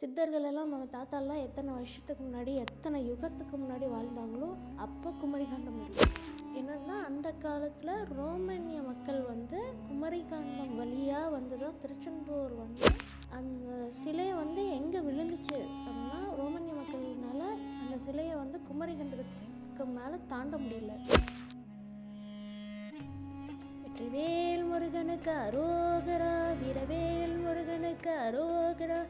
சித்தர்கள் எல்லாம் நம்ம தாத்தாலாம் எத்தனை வருஷத்துக்கு முன்னாடி எத்தனை யுகத்துக்கு முன்னாடி வாழ்ந்தாங்களோ அப்போ குமரிகாண்டம் என்னென்னா அந்த காலத்தில் ரோமானிய மக்கள் வந்து குமரிகாண்டம் வழியாக வந்து தான் திருச்செந்தூர் வந்து அந்த சிலையை வந்து எங்கே விழுந்துச்சு அப்படின்னா ரோமானிய மக்கள்னால அந்த சிலையை வந்து குமரிகண்டத்துக்கு மேலே தாண்ட முடியல. வெற்றிவேல் முருகனுக்கு அரோகரா வீரவேல் முருகனுக்கு அரோகரா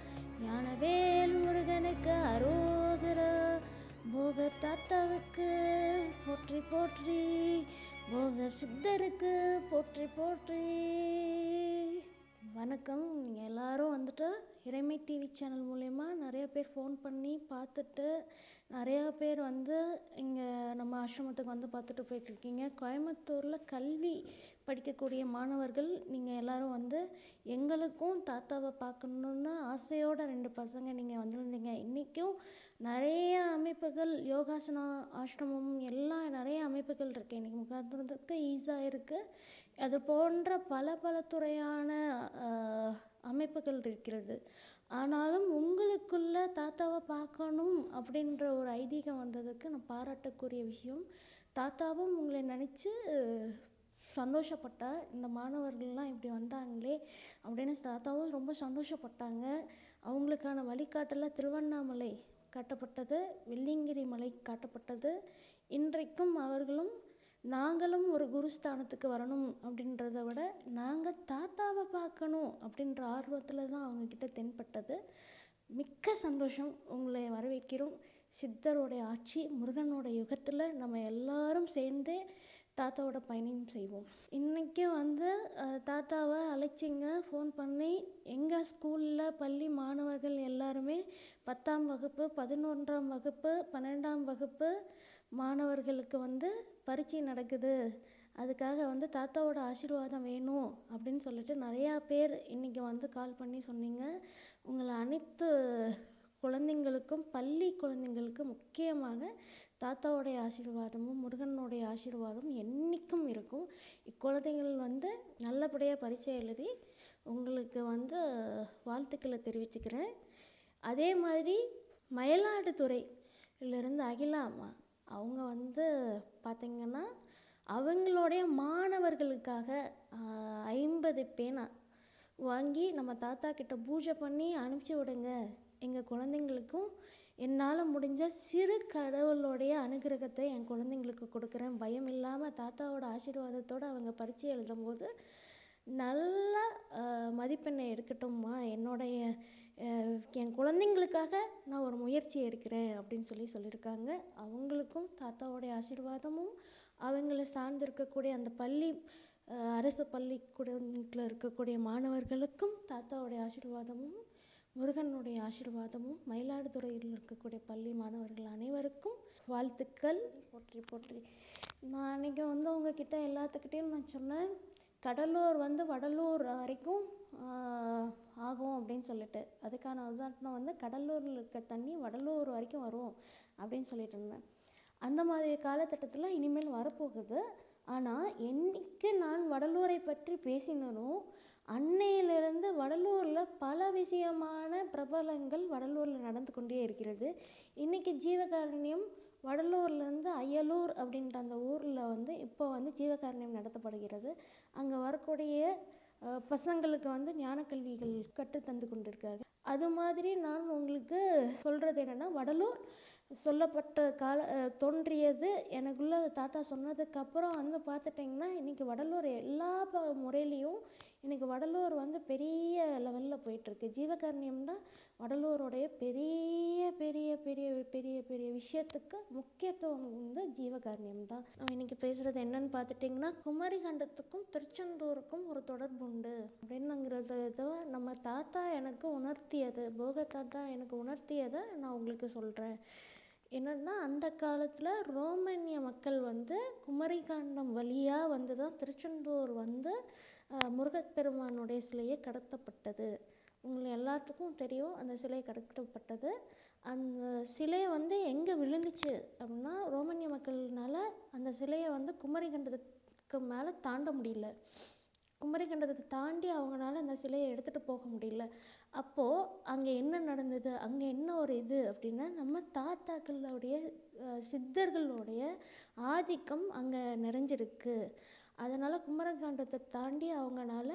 ஞானவேல் முருகனுக்கு அரோகரா போக தாத்தாவுக்கு போற்றி போற்றி போக சித்தருக்கு போற்றி போற்றி. வணக்கம் நீங்கள் எல்லாரும் வந்துட்டு இறைமை டிவி சேனல் மூலயமா நிறைய பேர் ஃபோன் பண்ணி பார்த்துட்டு நிறையா பேர் வந்து இங்கே நம்ம ஆசிரமத்துக்கு வந்து பார்த்துட்டு போயிட்டுருக்கீங்க. கோயம்புத்தூரில் கல்வி படிக்கக்கூடிய மாணவர்கள் நீங்கள் எல்லாரும் வந்து எங்களுக்கும் தாத்தாவை பார்க்கணுன்னு ஆசையோட ரெண்டு பசங்க நீங்கள் வந்திருந்தீங்க. இன்றைக்கும் நிறைய அமைப்புகள் யோகாசனா ஆசிரமம் எல்லாம் நிறைய அமைப்புகள் இருக்குது இன்றைக்கி முகாந்திரத்துக்கு ஈஸியாக இருக்குது அது போன்ற பல பல துறையான அமைப்புகள் இருக்கிறது. ஆனாலும் உங்களுக்குள்ள தாத்தாவை பார்க்கணும் அப்படின்ற ஒரு ஐதீகம் வந்ததுக்கு நான் பாராட்டக்கூடிய விஷயம். தாத்தாவும் உங்களை நினச்சி சந்தோஷப்பட்டார். இந்த மாணவர்கள்லாம் இப்படி வந்தாங்களே அப்படின்னு தாத்தாவும் ரொம்ப சந்தோஷப்பட்டாங்க. அவங்களுக்கான வழிகாட்டல திருவண்ணாமலை காட்டப்பட்டது வெள்ளியங்கிரி மலை காட்டப்பட்டது. இன்றைக்கும் அவர்களும் நாங்களும் ஒரு குருஸ்தானத்துக்கு வரணும் அப்படின்றத விட நாங்கள் தாத்தாவை பார்க்கணும் அப்படின்ற ஆர்வத்தில் தான் அவங்கக்கிட்ட தென்பட்டது. மிக்க சந்தோஷம் உங்களை வரவேற்கிறோம். சித்தருடைய ஆட்சி முருகனோட யுகத்தில் நம்ம எல்லாரும் சேர்ந்தே தாத்தாவோட பயணம் செய்வோம். இன்றைக்கி வந்து தாத்தாவை அழைச்சிங்க. ஃபோன் பண்ணி எங்கள் ஸ்கூலில் பள்ளி மாணவர்கள் எல்லாருமே பத்தாம் வகுப்பு பதினொன்றாம் வகுப்பு பன்னெண்டாம் வகுப்பு மாணவர்களுக்கு வந்து பரீட்சை நடக்குது. அதுக்காக வந்து தாத்தாவோட ஆசீர்வாதம் வேணும் அப்படின்னு சொல்லிட்டு நிறையா பேர் இன்றைக்கி வந்து கால் பண்ணி சொன்னீங்க. உங்களை அனைத்து குழந்தைங்களுக்கும் பள்ளி குழந்தைங்களுக்கும் முக்கியமாக தாத்தாவுடைய ஆசீர்வாதமும் முருகனுடைய ஆசீர்வாதமும் என்றைக்கும் இருக்கும். இக்குழந்தைகள் வந்து நல்லபடியாக பரீட்சை எழுதி உங்களுக்கு வந்து வாழ்த்துக்களை தெரிவிச்சுக்கிறேன். அதே மாதிரி மயிலாடுதுறையிலிருந்து அகிலா அம்மா அவங்க வந்து பார்த்திங்கன்னா அவங்களுடைய மாணவர்களுக்காக ஐம்பது பேனா வாங்கி நம்ம தாத்தா கிட்ட பூஜை பண்ணி அனுப்பிச்சி விடுங்க. எங்கள் குழந்தைங்களுக்கும் என்னால் முடிஞ்ச சிறு கடவுளுடைய அனுகிரகத்தை என் குழந்தைங்களுக்கு கொடுக்குறேன். பயம் இல்லாமல் தாத்தாவோட ஆசீர்வாதத்தோடு அவங்க பரீட்சை எழுதும்போது நல்ல மதிப்பெண்ணை எடுக்கட்டும்மா. என்னுடைய என் குழந்தைங்களுக்காக நான் ஒரு முயற்சி எடுக்கிறேன் அப்படின்னு சொல்லி சொல்லியிருக்காங்க. அவங்களுக்கும் தாத்தாவோடைய ஆசீர்வாதமும் அவங்கள சார்ந்து இருக்கக்கூடிய அந்த பள்ளி அரசு பள்ளிக்கூடத்தில் இருக்கக்கூடிய மாணவர்களுக்கும் தாத்தாவுடைய ஆசீர்வாதமும் முருகனுடைய ஆசீர்வாதமும் மயிலாடுதுறையில் இருக்கக்கூடிய பள்ளி மாணவர்கள் அனைவருக்கும் வாழ்த்துக்கள். போற்றி போற்றி. நான் அன்றைக்கி வந்து உங்ககிட்ட எல்லாத்துக்கிட்டேயும் நான் சொன்னேன். கடலூர் வந்து வடலூர் வரைக்கும் ஆகும் அப்படின்னு சொல்லிட்டு. அதுக்கான உதாரணம் வந்து கடலூரில் இருக்க தண்ணி வடலூர் வரைக்கும் வரும் அப்படின்னு சொல்லிட்டு இருந்தேன். அந்த மாதிரி காலகட்டத்தில் இனிமேல் வரப்போகுது. ஆனால் என்னைக்கு நான் வடலூரை பற்றி பேசினனோ அன்னையிலிருந்து வடலூரில் பல விஷயமான பிரபலங்கள் வடலூரில் நடந்து கொண்டே இருக்கிறது. இன்றைக்கி ஜீவகாருண்யம் வடலூர்லேருந்து அயலூர் அப்படின்ற அந்த ஊரில் வந்து இப்போ வந்து ஜீவகாருண்யம் நடத்தப்படுகிறது. அங்கே வரக்கூடிய பசங்களுக்கு வந்து ஞானக்கல்விகள் கற்றுத் தந்து கொண்டிருக்காரு அது மாதிரி நான் உங்களுக்கு சொல்கிறது என்னென்னா வடலூர் சொல்லப்பட்ட கால தோன்றியது. எனக்குள்ள தாத்தா சொன்னதுக்கப்புறம் வந்து பார்த்துட்டிங்கன்னா இன்றைக்கி வடலூர் எல்லா முறையிலையும் இன்றைக்கி வடலூர் வந்து பெரிய லெவலில் போயிட்டுருக்கு. ஜீவகாருண்யம் வடலூருடைய பெரிய பெரிய பெரிய பெரிய பெரிய விஷயத்துக்கு முக்கியத்துவம் வந்து ஜீவகாருண்யம் தான். நம்ம இன்றைக்கி பேசுகிறது என்னன்னு பார்த்துட்டிங்கன்னா குமரிகண்டத்துக்கும் திருச்செந்தூருக்கும் ஒரு தொடர்பு உண்டு அப்படின்னுங்கிறது இதை நம்ம தாத்தா எனக்கு உணர்த்தியது போக தாத்தா எனக்கு உணர்த்தியதை நான் உங்களுக்கு சொல்கிறேன் என்னென்னா அந்த காலத்தில் ரோமானிய மக்கள் வந்து குமரிகாண்டம் வழியாக வந்து தான் திருச்செந்தூர் வந்து முருகப்பெருமானுடைய சிலையை கடத்தப்பட்டது. உங்களுக்கு எல்லாத்துக்கும் தெரியும் அந்த சிலை கடத்தப்பட்டது. அந்த சிலை வந்து எங்கே விழுந்துச்சு அப்படின்னா ரோமானிய மக்கள்னால அந்த சிலையை வந்து குமரிகண்டத்துக்கு மேலே தாண்ட முடியல. குமரிக்கண்டத்தை தாண்டி அவங்களால அந்த சிலையை எடுத்துகிட்டு போக முடியல. அப்போது அங்கே என்ன நடந்தது அங்கே என்ன ஒரு இது அப்படின்னா நம்ம தாத்தாக்களுடைய சித்தர்களுடைய ஆதிக்கம் அங்கே நிறைஞ்சிருக்கு. அதனால் குமரகாண்டத்தை தாண்டி அவங்கனால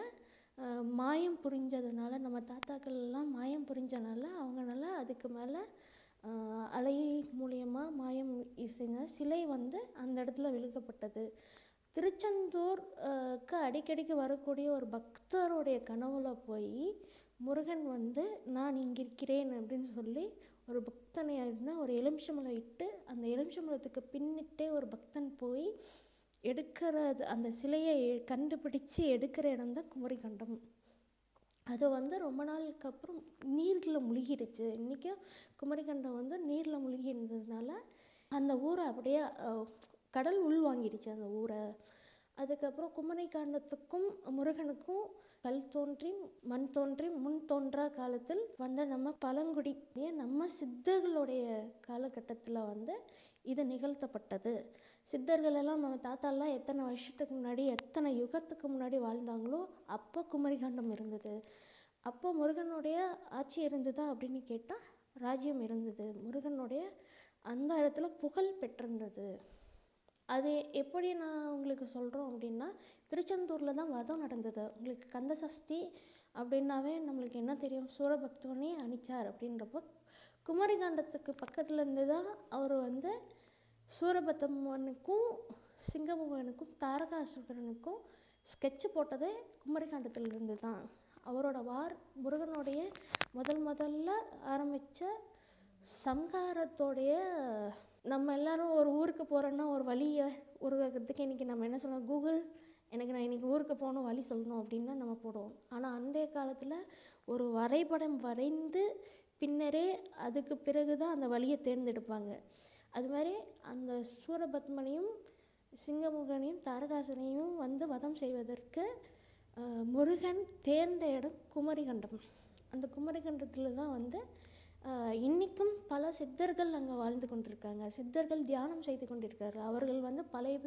மாயம் புரிஞ்சதுனால நம்ம தாத்தாக்கள் எல்லாம் மாயம் புரிஞ்சனால அவங்கனால அதுக்கு மேலே அலை மூலியமாக மாயம் இசைங்க சிலை வந்து அந்த இடத்துல விழுக்கப்பட்டது திருச்செந்தூர்க்கு அடிக்கடிக்கு வரக்கூடிய ஒரு பக்தருடைய கனவுல போய் முருகன் வந்து நான் இங்கே இருக்கிறேன் அப்படின்னு சொல்லி ஒரு பக்தனை இருந்தால் ஒரு எலுமிச்சம்பழம் இட்டு அந்த எலுமிச்சம்பழத்துக்கு பின்னிட்டே ஒரு பக்தன் போய் எடுக்கிறது அந்த சிலையை கண்டுபிடிச்சு எடுக்கிற இடம் தான் குமரிக்கண்டம். அது வந்து ரொம்ப நாளுக்கு அப்புறம் நீரில் முழுகிடுச்சு. இன்றைக்கும் குமரிக்கண்டம் வந்து நீரில் முழுகி இருந்ததுனால அந்த ஊரை அப்படியே கடல் கடல் உள்வாங்கிடுச்சு அந்த ஊரை. அதுக்கப்புறம் குமரிக்காண்டத்துக்கும் முருகனுக்கும் கல் தோன்றி மண் தோன்றி முன் தோன்றா காலத்தில் வந்த நம்ம பழங்குடி ஏன் நம்ம சித்தர்களுடைய காலகட்டத்தில் வந்து இது நிகழ்த்தப்பட்டது. சித்தர்கள் எல்லாம் நம்ம தாத்தாலாம் எத்தனை வருஷத்துக்கு முன்னாடி எத்தனை யுகத்துக்கு முன்னாடி வாழ்ந்தாங்களோ அப்போ குமரிகாண்டம் இருந்தது. அப்போ முருகனுடைய ஆட்சி இருந்ததா அப்படின்னு கேட்டால் ராஜ்யம் இருந்தது. முருகனுடைய அந்த இடத்துல புகழ் பெற்றிருந்தது. அது எப்படி நான் உங்களுக்கு சொல்கிறோம் அப்படின்னா திருச்செந்தூரில் தான் வதம் நடந்தது. உங்களுக்கு கந்தசஷ்டி அப்படின்னாவே நம்மளுக்கு என்ன தெரியும்? சூரபக்தவனே அணிச்சார் அப்படின்றப்போ குமரிகாண்டத்துக்கு பக்கத்துலேருந்து தான் அவர் வந்து சூரபத்தம்மனுக்கும் சிங்கமுகனுக்கும் தாரகாசுரனுக்கும் ஸ்கெட்சு போட்டதே குமரிகாண்டத்திலிருந்து தான் அவரோட வார் முருகனுடைய முதல் முதல்ல ஆரம்பித்த சம்ஹாரத்தோடைய நம்ம எல்லாரும் ஒரு ஊருக்கு போகிறோன்னா ஒரு வழியை உருவாக்குறதுக்கு இன்றைக்கி நம்ம என்ன சொல்லணும் கூகுள். எனக்கு நான் இன்றைக்கி ஊருக்கு போகணும் வழி சொல்லணும் அப்படின்னு நம்ம போடுவோம். ஆனால் அந்த காலத்தில் ஒரு வரைபடம் வரைந்து பின்னரே அதுக்கு பிறகு தான் அந்த வழியை தேர்ந்தெடுப்பாங்க. அது மாதிரி அந்த சூரபத்மனையும் சிங்கமுகனையும் தாரகாசனையும் வந்து வதம் செய்வதற்கு முருகன் தேர்ந்த இடம் குமரிகண்டம். அந்த குமரிகண்டத்தில் தான் வந்து இன்றைக்கும் பல சித்தர்கள் அங்கே வாழ்ந்து கொண்டிருக்காங்க. சித்தர்கள் தியானம் செய்து கொண்டிருக்காரு. அவர்கள் வந்து பழைய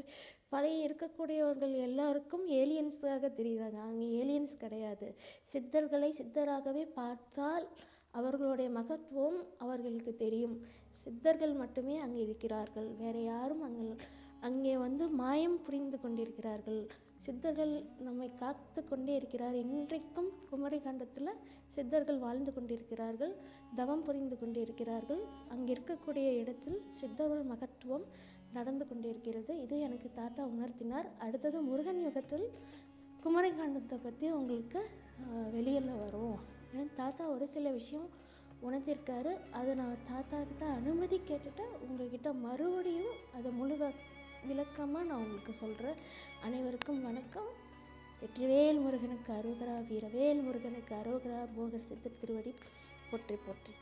பழைய இருக்கக்கூடியவர்கள் எல்லாருக்கும் ஏலியன்ஸாக தெரிகிறாங்க அங்கே ஏலியன்ஸ் கிடையாது. சித்தர்களை சித்தராகவே பார்த்தால் அவர்களுடைய மகத்துவம் அவர்களுக்கு தெரியும். சித்தர்கள் மட்டுமே அங்கே இருக்கிறார்கள். வேறு யாரும் அங்கே அங்கே வந்து மாயம் புரிந்து கொண்டிருக்கிறார்கள். சித்தர்கள் நம்மை காத்து கொண்டே இருக்கிறார். இன்றைக்கும் குமரிகண்டத்தில் சித்தர்கள் வாழ்ந்து கொண்டிருக்கிறார்கள். தவம் புரிந்து கொண்டிருக்கிறார்கள் அங்கே இருக்கக்கூடிய இடத்தில் சித்தர்கள் மகத்துவம் நடந்து கொண்டிருக்கிறது. இது எனக்கு தாத்தா உணர்த்தினார். அடுத்தது முருகன் யுகத்தில் குமரிகாண்டத்தை பற்றி உங்களுக்கு வெளியில் வரும் ஏன்னா தாத்தா ஒரு சில விஷயம் உணர்த்திருக்காரு அதை நான் தாத்தா கிட்ட அனுமதி கேட்டுட்டு உங்ககிட்ட மறுபடியும் அதை முழுவ விளக்கமாக நான் உங்களுக்கு சொல்கிறேன் அனைவருக்கும் வணக்கம். வெற்றிவேல் முருகனுக்கு அருகரா வீரவேல் முருகனுக்கு அருகரா போகர் சித்தர் திருவடி போற்றி போற்றி.